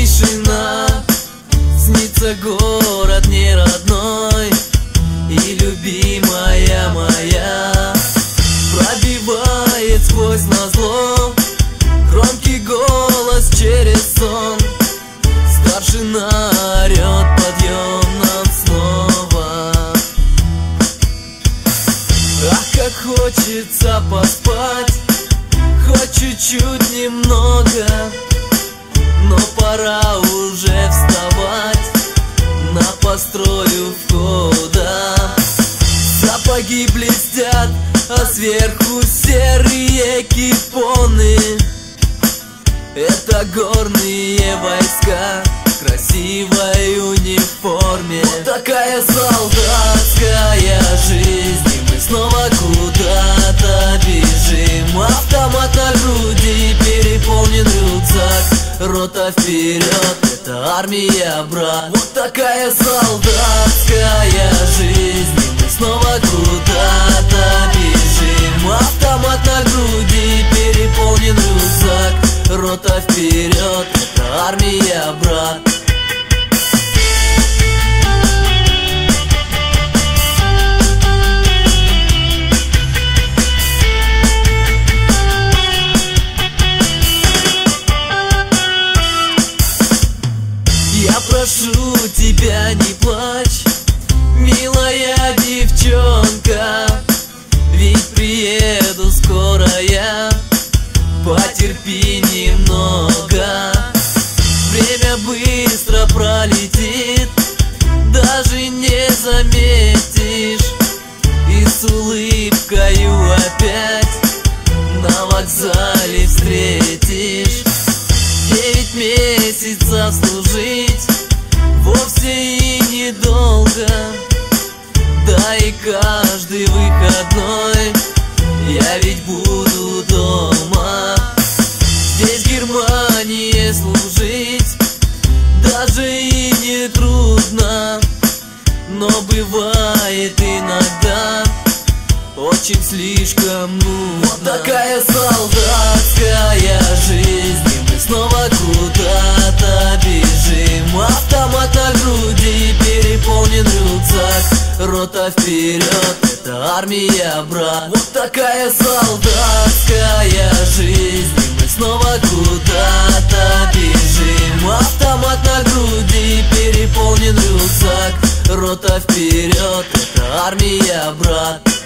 тишина. Снится город не родной И любимая моя. Пробивает сквозь назло Громкий голос через сон. Старшина орет подъем нам снова. Ах, как хочется поспать Хоть чуть-чуть немного. Но пора уже вставать На построю входа. Сапоги блестят, а сверху серые кипоны. Это горные войска в красивой униформе. Вот такая солдатская Рота вперед, это армия, брат. Вот такая солдатская жизнь. И мы снова куда-то бежим. Автомат на груди, переполнен рюкзак. Рота вперед, это армия, брат Я прошу тебя, не плачь, милая девчонка. Ведь приеду скоро я, потерпи немного. Время быстро пролетит, даже не заметишь. И с улыбкою опять на вокзале встретишь и недолго Да и каждый выходной. Я ведь буду дома Здесь Германии служить. Даже и не трудно Но бывает иногда очень слишком нужно Вот такая солдатская жизнь И мы снова куда-то Рота вперед, это армия, брат. Вот такая солдатская жизнь. И мы снова куда-то бежим. Автомат на груди, переполнен рюкзак. Рота вперед, это армия, брат